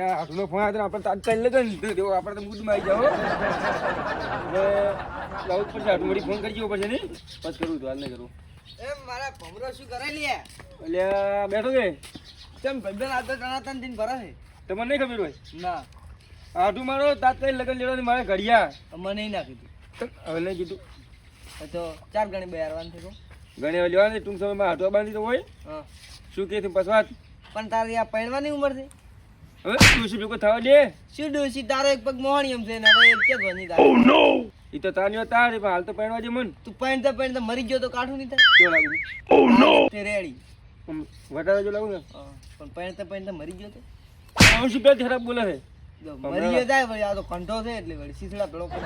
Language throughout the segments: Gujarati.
હાથનો ફોન આવ્યો આપણે તાત્કાલિક લગન દેવો આપણે તો મૂડમાં આવી જાઓ હવે લાવું પડશે હાથું વળી ફોન કરી જવો પડશે નહીં? બસ કરું તો હાલ નહીં કરું. એમ મારા ભમરો શું કરે લે? એટલે બેઠો કે કેમ ભાઈબંધ આ તો દિન ભરે છે? તમને નહીં ખબર હોય? ના. હાથું મારો તાત્કાલિક લગન લેવાની મારે ઘડિયા. મને નહીં નાખી હવે નહીં કીધું. તો ચાર ગણી હારવાનું થયું ઘણી લેવાનું ટૂંક સમયમાં હાથો બાંધી તો હોય. શું કે પસવાત પણ તારી આ પહેરવાની ઉંમર છે? હવે ભેગો થવા દે? શું તારો એક પગ મોહણી એમ છે ને હવે એક કે બની તારે? તો તારી પણ હાલ તો પહેરવા દે મન. તું પહેરતા પહેરતા મરી ગયો તો કાઠું નહીં થાય? કેવું લાગુ તે રેડી. આમ જો લાગુ ને? પણ પહેરતા પહેરતા મરી ગયો તો? આવું શું ખરાબ બોલે છે? મરી ગયો થાય ભાઈ આ તો કંઠો છે એટલે વળી શીસડા પેલો કરે.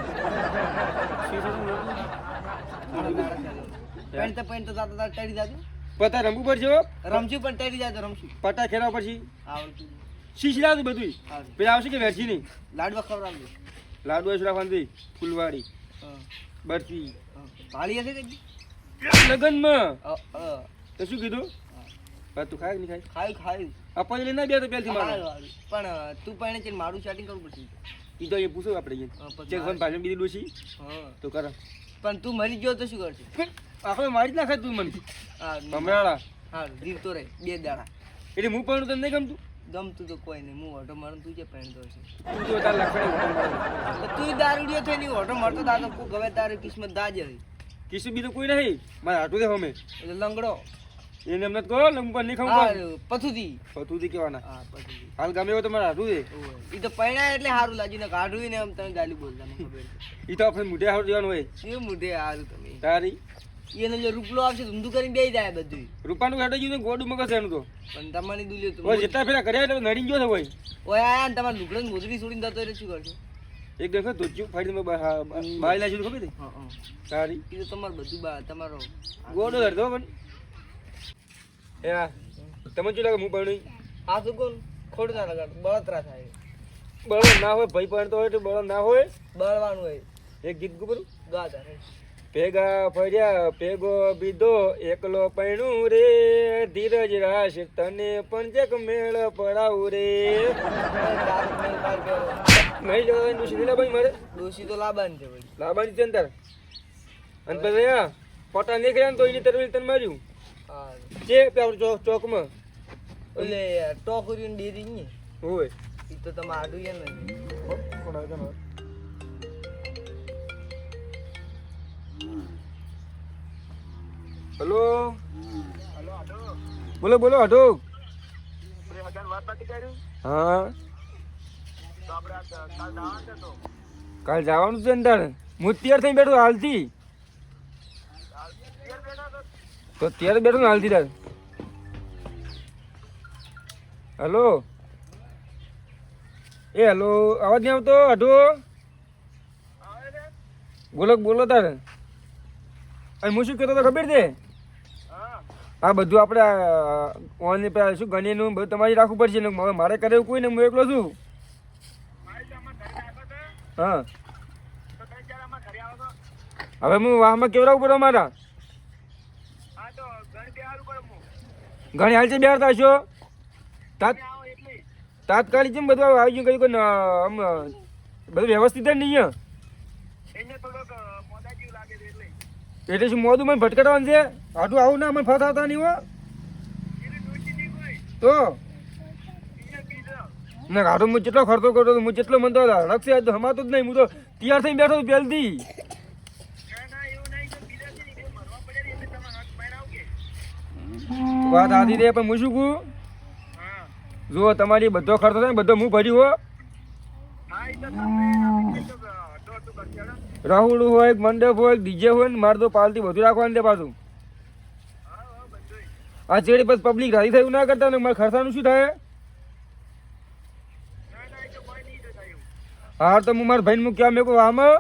પહેરતા પહેરતા તાતા તાર જાતું પતા રમવું પડશે હો. રમશું પણ ટળી જાય તો રમશું. પટા ખેરવા પડશે. આવડતું. શીશ બધું પછી આવશે કે વેચી નહીં લાડવા ખવડાવજો. લાડવા રાખવાની ફૂલવાડી. બરફી. ભાળી હશે કઈ લગનમાં. તો શું કીધું? તું ખાય નહીં ખાય? ખાય ખાય. આપવા લઈને ના બે તો પહેલથી મારું. પણ તું પણ છે મારું ચેટિંગ કરવું પડશે. ઈ તો એ પૂછો આપણે ચેક ફોન પાછળ બીજી ડોસી હા. તો કર. પણ તું મરી ગયો તો શું કરશે? આપણે મારી જ નાખે તું મને. હા બમરાળા હા જીવતો રહે બે દાડા. એટલે હું પણ તને નહીં ગમતું? ગમતું તો કોઈ નહીં. હું ઓટો મારું તું જે પહેણતો છે તું તાર લખડે. તો દારૂડિયો થઈ નહીં ઓટો મારતો દાદો તો ગમે તારી કિસ્મત દાજ હતી કિસ્મત બીજું કોઈ નહીં. મારે હાટું દે હમે. એટલે લંગડો. એને એમને કહો લંબુ પણ નહીં ખાવું પથુથી. કેવાના કહેવાના. હા પથુથી. હાલ ગમે એવો તો મારે હાટું દે. એ તો પહેણા એટલે સારું લાગ્યું. ને કાઢવું ને આમ તમે ગાલી બોલતા એ ઈ તો આપણે મોઢે હાટું જવાનું હોય. શું મોઢે સારું તમે? તારી? એને જો રૂપલો આવશે ઊંધું કરીને બેસી જાય બધું રૂપાનું ગયું ગોડું મગજ એનું તો. પણ તમારી દુલ્યો તો ઓય જેટલા ફેરા કર્યા એટલે નડી ગયો છે ભાઈ ઓય આયા ને તમારે લુગડો ને મોજડી છોડીને જતો એટલે શું કરશો? એક દેખો ધોચ્યું ફાડી મેં બાય લાવી ખબર હતી હા હા. એ તો તમારું બધું બા તમારો ગોડો ધરતો પણ. એ તમે શું લાગે હું પણ આ શું કોણ? ખોટું ના લગાડ બળતરા થાય. બળો ના હોય ભાઈ પણ હોય તો બળો ના હોય. બળવાનું હોય. એક ગીત ગુબરું ગાતા ભેગા ફર્યા ભેગો બીધો એકલો પૈણું રે. ધીરજ રાશ તને પણ જગ મેળ પડાવું રે. દારૂ જવા બેરો. નહીં ભાઈ મારે. ડોશી તો લાબાન છે ભાઈ. લાવવાની છે ને તાર અને પછી રહ્યા પોટા નીકળ્યા ને તો એની તરવી તને માર્યું. જે પેલું ચોક ચોકમાં. એટલે ટોકરીઓ ને ડેરી ને. હોય. એ તો તમે આડું ને હલો? બોલો બોલો હટો હા. કાલ જવાનું છે અંદર. હું તૈયાર થઈને બેઠો હાલથી. તો ત્યારે બેઠો ને હાલથી દાદ હલો? એ, હેલો, અવાજ નહીં આવતો હટો બોલો બોલો તારે. અને હું શું કહેતો તો ખબર છે? આ બધું આપણે ઓનલાઈન પેલા શું ગણીનું બધું તમારે રાખવું પડશે ને હવે મારે કરે કોઈ ને હું એકલો છું. હા. હવે હું વાહમાં કેવડાવું પડો મારા ઘણી હાલ છે હશો તાત તાત્કાલિક છે બધું આવી ગયું, કઈ કોઈ બધું વ્યવસ્થિત જ નહીં એટલે શું મોદું મને ભટકડવાનું છે? આટલું આવું ના, મને ફસાતા નહીં હો. તો? ના ગાડો હું જેટલો ખર્ચો કરતો હતો હું જેટલો મને તો રક્ષે તો હમાતો જ નહીં. હું તો તૈયાર થઈને બેઠો પહેલથી. વાત આધી દે પણ હું શું કહું? જો, તમારી બધો ખર્ચો થાય બધો હું ભર્યું હો. રાહુલ હોય, મંડપ હોય, ડીજે હોય ને મારે તો પાલતી બધું રાખવાનું છે પાછું. આ ચેડી પછી પબ્લિક રાજી થયું ના કરતા ને મારે ખર્ચાનું શું થાય? હા, તો હું મારા ભાઈને મૂક્યા, મેં કહું આમાં?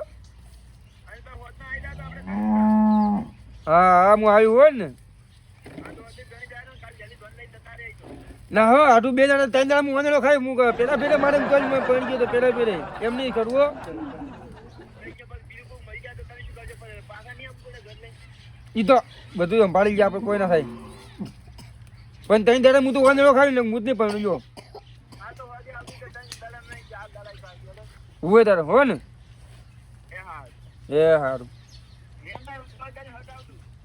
હા હા હું આવ્યું હોય ને. ના, હા, આટલું બે જણા ત્રણ જણા હું વાંધો ખાઈ, હું પેલા પેલા મારે પડી ગયો તો પેલા ફેરે એમ નહીં કરવો ઈ તો બધું સંભાળી ગયા આપણે કોઈ ના થાય. પણ ત્રણ દાડા હું તો વાંધો ખાવી ને હું જ નહીં પણ જો. હોય તારે હો ને? એ સારું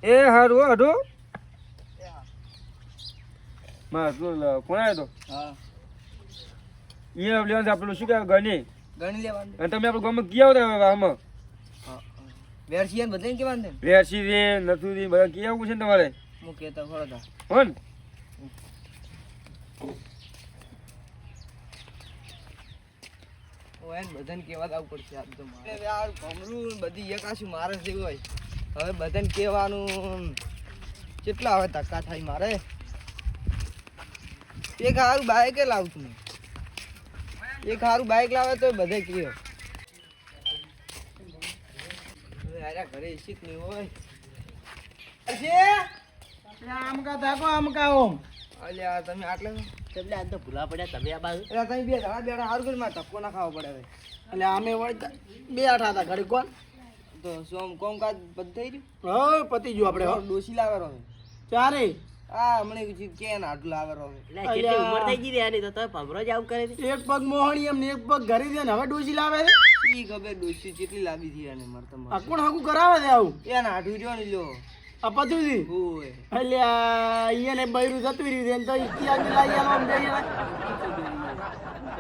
એ સારું હો હટો માં કોણ આવ્યો તો? હા. એ લેવાનું આપણું શું કહેવાય ગણી ગણી લેવાનું. અને તમે આપણે ગામમાં ગયા હતા આમાં? વેરશિયન બધાને કેવાનું ને? વેરસી રે નથુ રે બધા આવું છે ને તમારે? હું કહેતો ખરો તા. હો ને હું બધાને કહેવા જ આવવું પડશે આમ તો મારે. યાર ભમરું ને બધી એકાશું મારે હોય હવે બધાને કહેવાનું કેટલા હવે ધક્કા થાય મારે? એક સારું બાઇક લાવું છું એક સારું બાઇક લાવે તો બધે કહે. આર્યા ઘરે શીખ નહીં હોય. આમકા તાકો આમકા ઓમ? અલ્યા તમે આટલે? એટલે આજ તો ભૂલા પડ્યા તમે આ બાજુ. એટલે તમે બે જણા બેડા સારું કરી મારે ધક્કો ના ખાવો પડે હવે. એટલે આમે વળતા બે આઠા હતા ઘરે કોણ? તો સોમ આમ કોમકાજ બધું થઈ ગયું? હો પતી ગયું આપણે ડોસી લાવે રહે. ચારે. આ હમણાં કીધું કે આટલું લાવે રહે કેટલી ઉંમર થઈ ગઈ આની તો તમે ભમરો જ આવું કરે છે. એક પગ મોહણી એમ ને એક પગ ઘરે દે ને હવે ડોસી લાવે છે? ઈ ખબર ડોસી કેટલી લાંબી થઈ અને મારે આ કોણ હાકું કરાવે છે આવું? એ ના આઠું જો ને લ્યો. આ પતું જી ઓય. એટલે અહીંયા બૈરું જતું રહ્યું છે લાવી આલો.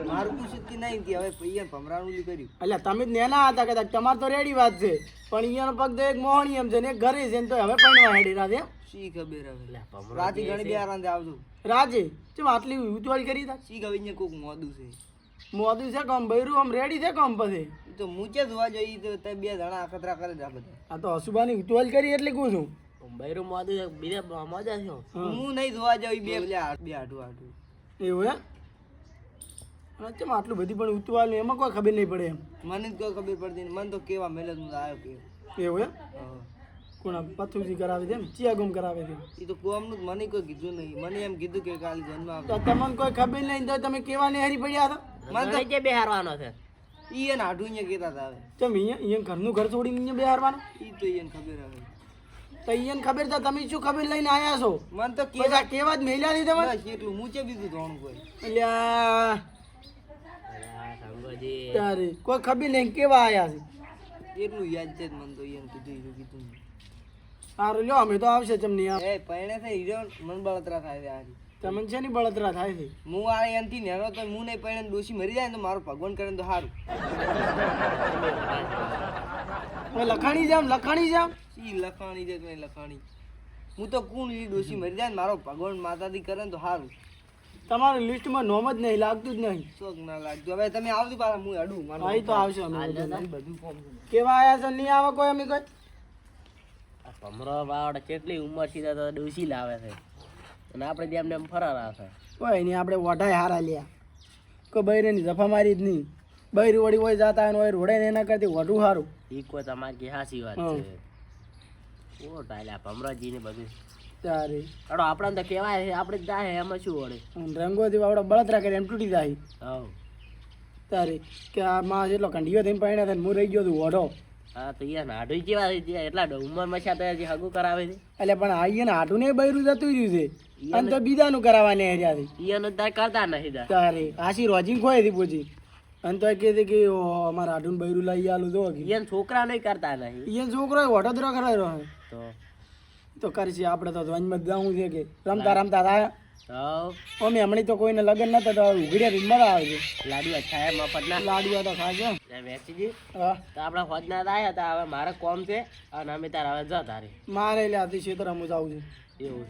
મારું પૂછ્યું કે નહીં હતી હવે પૈયા ભમરાનું કર્યું. એટલે તમે જ નેના હતા કે તમારે તો રેડી વાત છે. પણ અહીંયાનો પગ તો એક મોહણી એમ છે ને એક ઘરે છે ને તો હવે પણ હેડી રાધે. શી ખબર હવે? રાતે ઘણી બે આરામ આવજો. રાજે ચમ આટલી ઉતવાળી કરી તા? શી ખબર અહીંયા કોક મોદું છે? મોદું છે કમ બૈરું આમ રેડી છે કમ પછી? તો મૂચે જોવા જઈ તો તે બે જણા અખતરા કરે છે આ બધા. આ તો અશુભાની ઉતવાલ કરી એટલે કહું છું. ભૈરું મોદું છે, બીજા મજા છે. હું નહીં જોવા જઈ ઈ બે બે આઠું આઠું એવું એમ? અને આટલું બધી પણ ઉતવાલ એમાં કોઈ ખબર નહીં પડે એમ. મને જ કોઈ ખબર પડતી નહીં. મને તો કેવા મેલે હું આવ્યો કે. એવું એમ? કોણ પથુજી કરાવે છે એમ? ચિયા ગુમ કરાવે છે? એ તો કોમનું જ મને કોઈ કીધું નહીં. મને એમ કીધું કે કાલે જન્મ તો તમને કોઈ ખબર નહીં તો તમે કેવા ને હારી પડ્યા હતા? મને જે બેહારવાનો છે? ઈ એને આઠું અહીંયા કહેતા હતા ચમ અહીંયા? અહીંયા ઘરનું ઘર છોડીને અહીંયા બેહારવાનો? ઈ તો એને ખબર આવે તો અહીંયા ખબર તો તમે શું ખબર લઈને આયા છો? મને તો કેવા કેવા જ મેલ્યા નહીં તમે કેટલું મૂચે બીજું ધોણું કોઈ? એટલે તારે કોઈ ખબર નહીં કેવા આયા છે. એટલું યાદ છે મને તો એમ કીધું હીરો કીધું સારું લ્યો અમે તો આવશે ચમની આ એ પૈણે થઈ હીરો મન બળતરા થાય છે આજે તમને છે ની બળતરા થાય છે. હું આ એનથી નેરો તો હું નહીં પૈણે દોષી મરી જાય ને તો મારું ભગવાન કરે તો સારું લખાણી જામ લખાણી જામ ઈ લખાણી છે કે લખાણી. હું તો કુણ ઈ દોષી મરી જાય ને મારો ભગવાન માતાથી કરે ને તો સારું તમારું લિસ્ટમાં નોમ જ નહીં લાગતું જ નહીં. શોખ ના લાગતું. હવે તમે આવજો પાછા હું અડું મારું હા તો આવશે અમે બધું. કોમ કેવા આયા છે? નહીં આવે કોઈ અમે કોઈ? ભમરો બાવડે કેટલી ઉંમર સીધા તો ડોસી લાવે છે. અને આપણે જેમ એમ ફરાર રાખે કોઈ નહીં આપણે વઢાય હારા લ્યા. કોઈ બૈરેની જફા મારી જ નહીં. બૈર વળી હોય જાતા હોય ને રોડે ને એના કરતી વઢું સારું ઈ કોઈ તમારી કે હાસી વાત છે. ઓ ટાલ્યા ભમરાજી ને બધું. તારે. અડો આપણે તો કહેવાય છે આપણે જ જાય એમાં શું વળે? અને રંગોથી આપણે બળતરા કરી એમ તૂટી જાય. હા તારે કે આ માં જેટલો કંઢીઓ થઈને પાણી થાય હું રહી ગયો તું ઓઢો. હા તો યાર નાડું કેવા છે એટલા ઉંમર છે તો હજી હગું કરાવે છે. એટલે પણ આઈએ ને હાટું ને બૈરું જતું રહ્યું છે. અને તો બીજાનું કરાવવાની હેર્યાથી ઈ અને તાર કરતા નથી તાર. તારે આશી રોજી ખોય હતી પૂછી. અને તો કે કે અમારા આઢું બૈરું લઈ આલું તો. કે છોકરા નહીં કરતા નહીં. એ છોકરો વટોદરો કરાયો તો તો કરશે આપણે તો ધ્વજમાં જાઉં છે કે રમતા રમતા થાય. અમે હમણાં તો કોઈને લગન નતા તો ઉઘડ્યા થી આવે છે. લાડુ અચ્છા હે મફત ના લાડવા તો ખાશે વેચીજી તો આપણા હોજના આવ્યા હતા હવે મારે કોમ છે અને અમે તાર હવે જતા રે મારે એટલે આથી ક્ષેત્ર હું જાઉં છું. એવું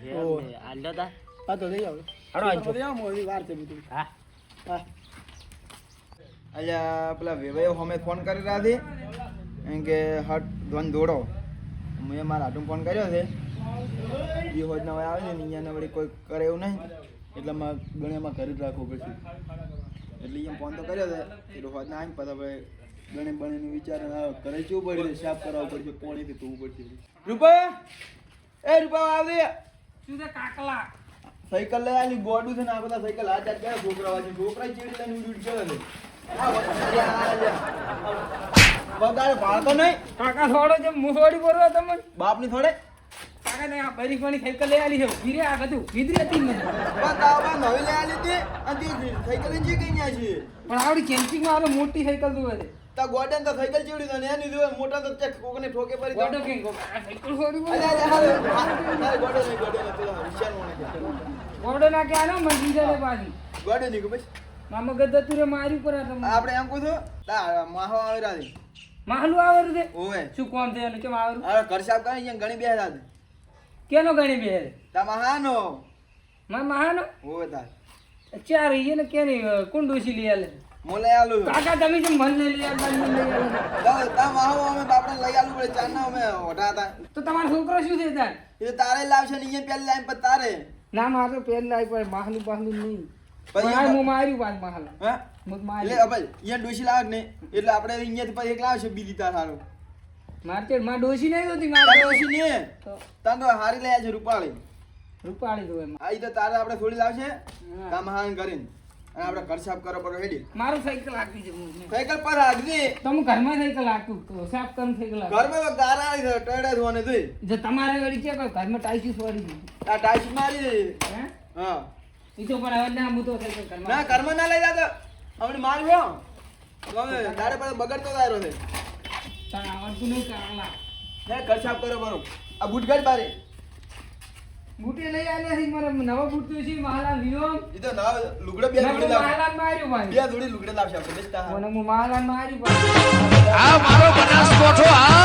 છે. આલ્યો તા. હા તો થઈ આવો હાલો, આવો, વાર છે બધું. હા. હા. અલ્યા પેલા વેવાયો અમે ફોન કરી રહ્યા છે. એમ કે હટ ધ્વન દોડો. મેં મારા હાટું ફોન કર્યો છે. એ હોજના હવે આવે છે ને અહીંયા વળી કોઈ કરે એવું નહીં. એટલે મારે ગણેમાં ઘરે જ રાખવું પડશે. એટલે એમ ફોન તો કર્યો હતો એટલે હોજના આવીને પછી ભાઈ ગણે બને વિચાર કરે કેવું પડશે સાફ કરાવવું પડશે પોણીથી ધોવું પડશે. રૂપા! એ રૂપા આવે શું છે કાકલા? સાયકલ લઈ આલી ગોડું છે ને આ બધા સાયકલ આ જાત ગયા છોકરા વાંચે છોકરા ચીડી લઈને ઉડી છે લે. બગાડ ભાળતો નહીં. કાકા થોડો જેમ મુસવાડી બોલવા તમને બાપની થોડે? કાકા ને આ બૈરી કોની સાયકલ લઈ આલી છે. ગીરે આ બધું. ગીદરી હતી જ નથી નવી લઈ આલી હતી? અને સાયકલ લઈને જઈ ન્યા છે? પણ આવડી કેમ્પિંગમાં આવે મોટી સાયકલ જોવે છે. તા ગોડન તો સાયકલ ચેવડી તો ને એની મોટા તો ચેક કોકને ઠોકે પડી ગોડો આ સાયકલ છોડી અરે અરે અરે અરે ગોડો નહીં ગોડો નહીં પેલા વિશાલ મોણે ગોડો ના કે આનો મન રે પાછી. ગોડો નહીં બસ મામા ગદ્દા તુરે માર્યું પર આપણે એમ કહું છું તા માહો આવી રાધી માહલું છે? ઓવે. શું કોણ છે કે આવેલું અરે કરસાબ કાંઈ અહીંયા ઘણી બે રાધી કેનો ગણી બે તા મહાનો. મા મહાનો? ઓ તા ચાર એ ને કેની કુંડુસી લઈ આલે. મોલે આલુ કાકા તમે જે મન લઈ લઈ આલે તા તા માહો અમે બાપડા લઈ આલુ પડે ચારના અમે ઓઢા હતા. તો તમારો છોકરો શું છે તાર? એ તો તારે લાવશે ને અહીંયા પેલ લાઈન પર તારે. ના મારે પેલ લાઈ પર માહલું બાહલું નહીં. પછી પણ હું માર્યું પાંચ મહાલ હા? એટલે માર્યું. અબલ અહીંયા ડોશી લાવ ને એટલે આપણે અહીંયાથી પછી એક લાવશે બીજી તાર સારું માર્કેટમાં ડોસી નહીં હોતી તાર મારે ડોશી ને? તો તાર તો હારી લઈ છે રૂપાળી. રૂપાળી તો એમ. આઈ તો તારે આપણે થોડી લાવશે. કામ હાન કરીને. અને આપણે ઘર સાફ કરો પડો હેડી. મારું સાયકલ આગવી છે સાયકલ પર આગવી તો હું ઘરમાં સાયકલ આગતું તો સાફ કરીને સાયકલ ઘરમાં ગારા છે ટોયડા ધોને જોઈ જો તમારે વળી છે ઘરમાં ટાઈસ છોડી દીધી આ ટાઈસ મારી દે હે? હા. ઈ તો પણ હવે ના હું તો સાયકલ ઘરમાં ના ઘરમાં ના લઈ જાતો. હમણાં માર ગયો હવે તારે પર બગડતો તારો છે. તારે આવડતું નહીં કાલા હે ઘર સાફ કરો બરો આ બૂટ કાઢ બારે. બૂટે લઈ મારે નવો બૂટ તો છે મહાલાલ વિયોમ ઈ તો ના લુગડો બે મેં જોડી લાવશે મહાલાલ માર્યો ભાઈ. બે જોડી લુગડે લાવશે આપણે બેસતા મને હું મહાલાલ આ મારો આ